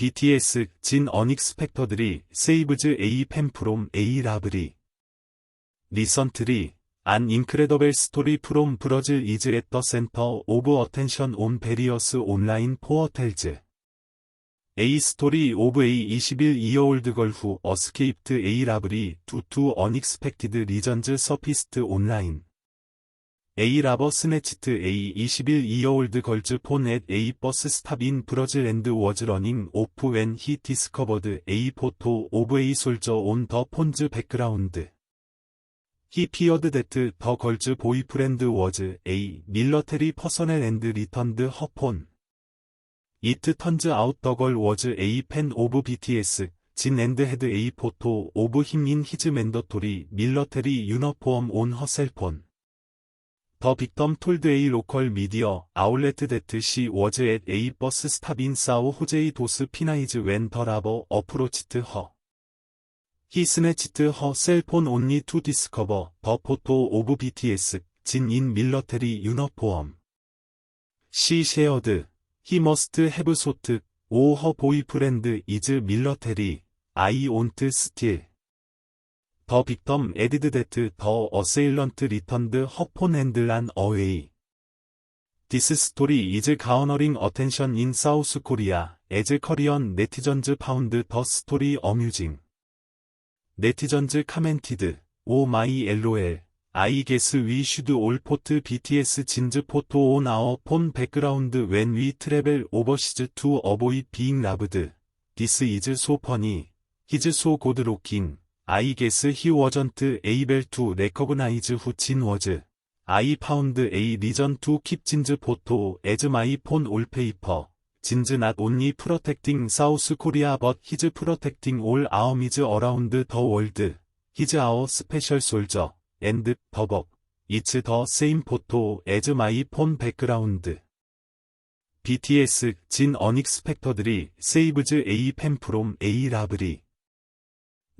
BTS 진 어닉스펙터들이 세이브즈 A 팬프롬 A 라브리 리선트리 안 인크레더벨 스토리 프롬 브러즐 이즈 앳더 센터 오브 어텐션 온 베리어스 온라인 포어텔즈 A 스토리 오브 A 21 이어올드 걸후 어스케이프트 A 라브리 두투 어닉스펙티드 리전즈 서피스트 온라인 A 라버 스네치트 A 21 이어올드 걸즈 폰앳 A 버스 스탑 인 브러즐 앤드 워즈 러닝 오프 웬 히 디스커버드 A 포토 오브 A 솔저 온 더 폰즈 백그라운드. 히 피어드 데트 더 걸즈 보이프렌드 워즈 A 밀러테리 퍼서넬 앤드 리턴드 허폰. 이트 턴즈 아웃 더 걸 워즈 A 팬 오브 BTS 진 앤드 헤드 A 포토 오브 힘인 히즈 맨더토리 밀러테리 유너포엄 온 허셀폰 더 빅덤 톨드 A 로컬 미디어 아울렛 데트 시 워즈 앳 A 버스 스탑 인 사우 호제이 도스 피나이즈 웬 더 라버 어프로치트 허. 히 스네치트 허 셀폰 온리 투 디스커버 더 포토 오브 BTS 진인 밀러테리 유너포엄. 시 쉐어드 히 머스트 헤브 소트 오허 보이프렌드 이즈 밀러테리 아이 온트 스틸 더 빅덤 에디드 데트 더 어세일런트 리턴드 허폰 핸들란 어웨이. 디스 스토리 이즈 가어너링 어텐션 인 사우스 코리아 에즈 커리언 네티전즈 파운드 더 스토리 어뮤징 네티전즈 카멘티드 오 마이 LOL 아이 게스 위 슈드 올 포트 BTS 진즈 포토 온 아워 폰 백그라운드 웬 위 트래벨 오버시즈 투 어보이 비잉 라브드 디스 이즈 소 퍼니 히즈 소 고드 로킹 I guess he wasn't able to recognize who Jin was. I found a reason to keep Jin's photo as my phone wallpaper. Jin's not only protecting South Korea but he's protecting all armies around the world. He's our special soldier. And 더벅. It's the same photo as my phone background. BTS 진 어닉스펙터들이 세이브즈 A 팬프롬 A 라브리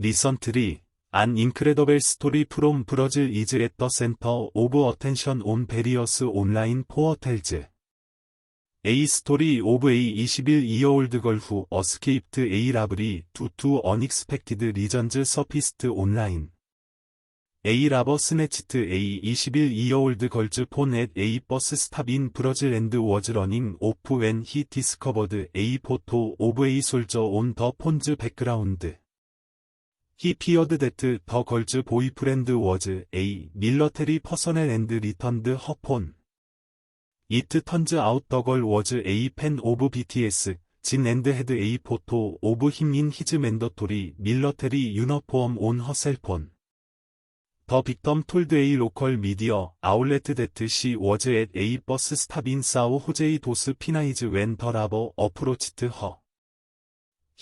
리선트리 안 인크레더벨 스토리 프롬 브러즐 이즈 앳더 센터 오브 어텐션 온 베리어스 온라인 포어텔즈 A 스토리 오브 A 21 이어올드 걸후 어스케이프트 A 라브리 두투 어닉스펙티드 리전즈 서피스트 온라인 A 라버 스네치트 A 21 이어올드 걸즈 폰앳 A 버스 스탑 인 브러즐 앤드 워즈 러닝 오프 웬 히 디스커버드 A 포토 오브 A 솔저 온 더 폰즈 백그라운드 Feared that the girl's boyfriend was a military personnel and returned her phone. It turns out the girl was a fan of BTS, Jin and had a photo of him in his mandatory military uniform on her cell phone. The victim told a local media outlet that she was at a bus stop in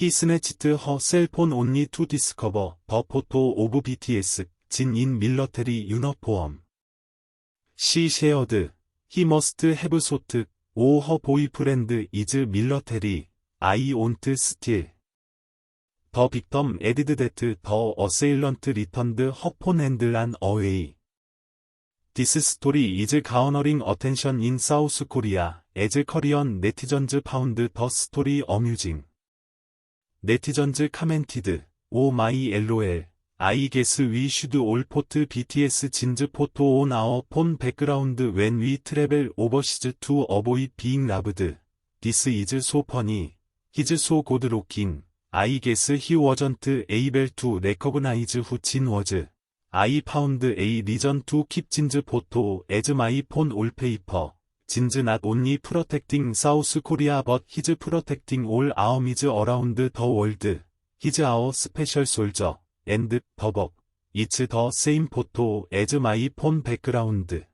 Her cell phone only to discover the photo of BTS 진 in military uniform. She shared, he must have thought, oh her boyfriend is military, I won't steal. The victim added that the assailant returned her phone and ran away. This story is garnering attention in South Korea as Korean netizens found the story amusing. 네티전즈 카멘티드 오 마이 LOL I guess we should all put BTS 진즈 포토 background when we travel overseas to avoid being loved. This is so funny. He's so good looking. I guess he wasn't able to recognize who Jin was. I found a reason to keep Jin's photo as my phone wallpaper. 진즈 not only protecting South Korea but he's protecting all armies around the world. He's our special soldier. And 더벅. It's the same photo as my phone background.